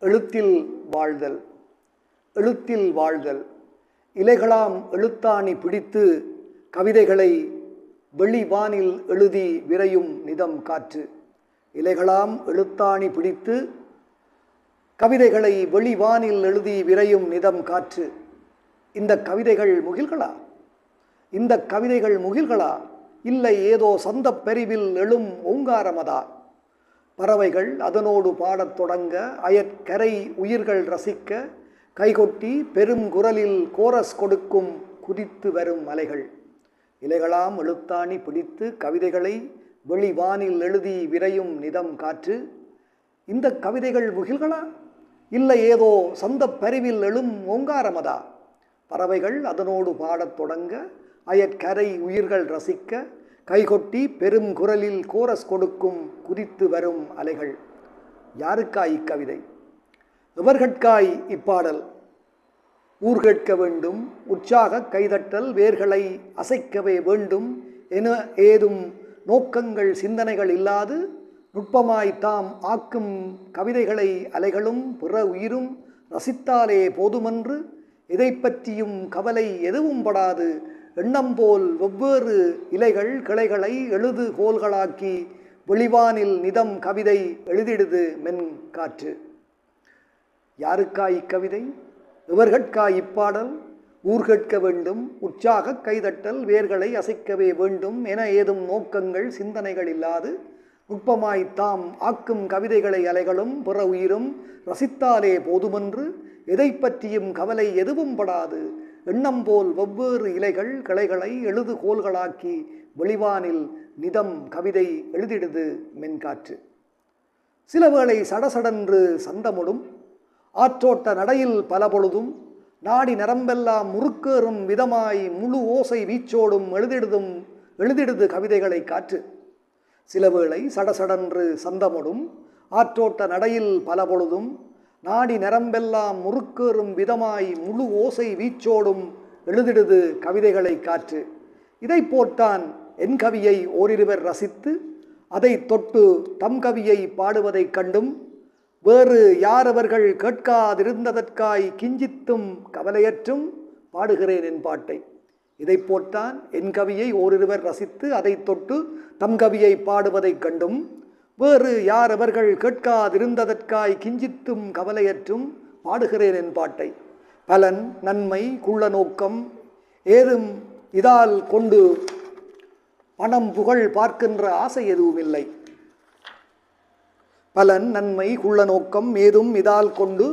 எழுத்தில் வாழ்தல் எழுத்தில் வாழ்தல். இலைகளாம் எழுத்தாணி பிடித்து கவிதைகளை வெளிவானில் எழுதி விரையும் நிதம் காற்று. இலைகளாம் எழுத்தாணி பிடித்து கவிதைகளை வெளிவானில் எழுதி விரையும் நிதம் காற்று. இந்த கவிதைகள் முகில்களா? இந்த கவிதைகள் முகில்களா? இல்லை ஏதோ சந்தப் பெரிவில் எழும் ஓங்காரமதா? பறவைகள் அதனோடு பாடத் தொடங்க அயற்கரை உயிர்கள் ரசிக்க கைகொட்டி பெரும் குரலில் கோரஸ் கொடுக்கும் குதித்து வரும் மலைகள் இலைகளாம் எழுத்தாணி பிடித்து கவிதைகளை வெளிவானில் எழுதி விரையும் நிதம் காற்று. இந்த கவிதைகள் முகில்களா? இல்லை ஏதோ சந்தப் பரிவில் எழும் ஓங்காரமதா? பறவைகள் அதனோடு பாடத் தொடங்க அயற்கரை உயிர்கள் ரசிக்க கைகொட்டி பெரும் குரலில் கோரஸ் கொடுக்கும் குதித்து வரும் அலைகள். யாருக்காய் இக்கவிதை? எவர்கட்காய் இப்பாடல்? ஊர் கேட்க வேண்டும் உற்சாக கைதட்டல் வேர்களை அசைக்கவே வேண்டும் என ஏதும் நோக்கங்கள் சிந்தனைகள் இல்லாது நுட்பமாய் தாம் ஆக்கும் கவிதைகளை அலைகளும் பிற உயிரும் ரசித்தாலே போதுமென்று எதை பற்றியும் கவலை எதுவும் படாது எண்ணம் போல் வெவ்வேறு இலைகள் கிளைகளை எழுது கோல்களாக்கி வெளிவானில் நிதம் கவிதை எழுதிடுது மென் காற்று. யாருக்கா இக்கவிதை? இவர்கட்கா இப்பாடல்? ஊர்கேட்க வேண்டும் உற்சாக கைதட்டல் வேர்களை அசைக்கவே வேண்டும் என ஏதும் நோக்கங்கள் சிந்தனைகள் இல்லாது நுட்பமாய் தாம் ஆக்கும் கவிதைகளை அலைகளும் புற உயிரும் ரசித்தாலே போதுமென்று எதை பற்றியும் கவலை எதுவும் படாது எண்ணம் போல் வெவ்வேறு இலைகள் கிளைகளை எழுது கோல்களாக்கி வெளிவானில் நிதம் கவிதை எழுதிடுது மென்காற்று. சில வேளை சடசடன்று சந்தமுடும் ஆற்றோட்ட நடையில் பல பொழுதும் நாடி நரம்பெல்லாம் முறுக்கேறும் விதமாய் முழு ஓசை வீச்சோடும் எழுதிடுதும் எழுதிடுது கவிதைகளை காற்று. சில வேளை சடசடன்று சந்தமுடும் ஆற்றோட்ட நடையில் பல பொழுதும் நாடி நரம்பெல்லாம் முறுக்கேறும் விதமாய் முழு ஓசை வீச்சோடும் எழுதிடுது கவிதைகளை காற்று. இதை போட்டான் என் கவியை ஓரிருவர் ரசித்து அதை தொட்டு தம் கவியை பாடுவதைக் கண்டும் வேறு யாரவர்கள் கேட்காதிருந்ததற்காய் கிஞ்சித்தும் கவலையற்றும் பாடுகிறேன் என் பாட்டை. இதை போட்டான் என் கவியை ஓரிருவர் ரசித்து அதை தொட்டு தம் கவியை பாடுவதைக் கண்டும் வேறு யார் அவர்கள் கேட்காதிருந்ததற்காய் கிஞ்சித்தும் கவலையற்றும் பாடுகிறேன் என் பாட்டை. பலன் நன்மை குள்ள நோக்கம் ஏதும் இதால் கொண்டு பணம் புகழ் பார்க்கின்ற ஆசை எதுவும் இல்லை பலன் நன்மை குள்ள நோக்கம் ஏதும் இதால் கொண்டு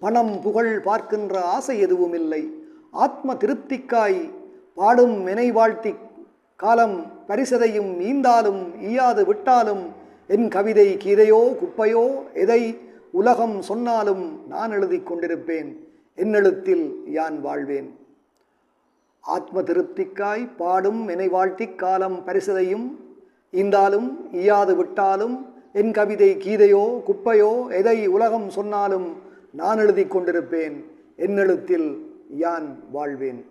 பணம் புகழ் பார்க்கின்ற ஆசை எதுவும் இல்லை ஆத்ம திருப்திக்காய் பாடும் வினை வாழ்த்தி காலம் பரிசதையும் நீந்தாலும் ஈயாது விட்டாலும் என் கவிதை கீதையோ குப்பையோ எதை உலகம் சொன்னாலும் நான் எழுதி கொண்டிருப்பேன். என் எழுத்தில் யான் வாழ்வேன்? ஆத்ம திருப்திக்காய் பாடும் என்னை வாழ்த்தி காலம் பரிசதையும் ஈந்தாலும் ஈயாது விட்டாலும் என் கவிதை கீதையோ குப்பையோ எதை உலகம் சொன்னாலும் நான் எழுதி கொண்டிருப்பேன். என் எழுத்தில் யான் வாழ்வேன்?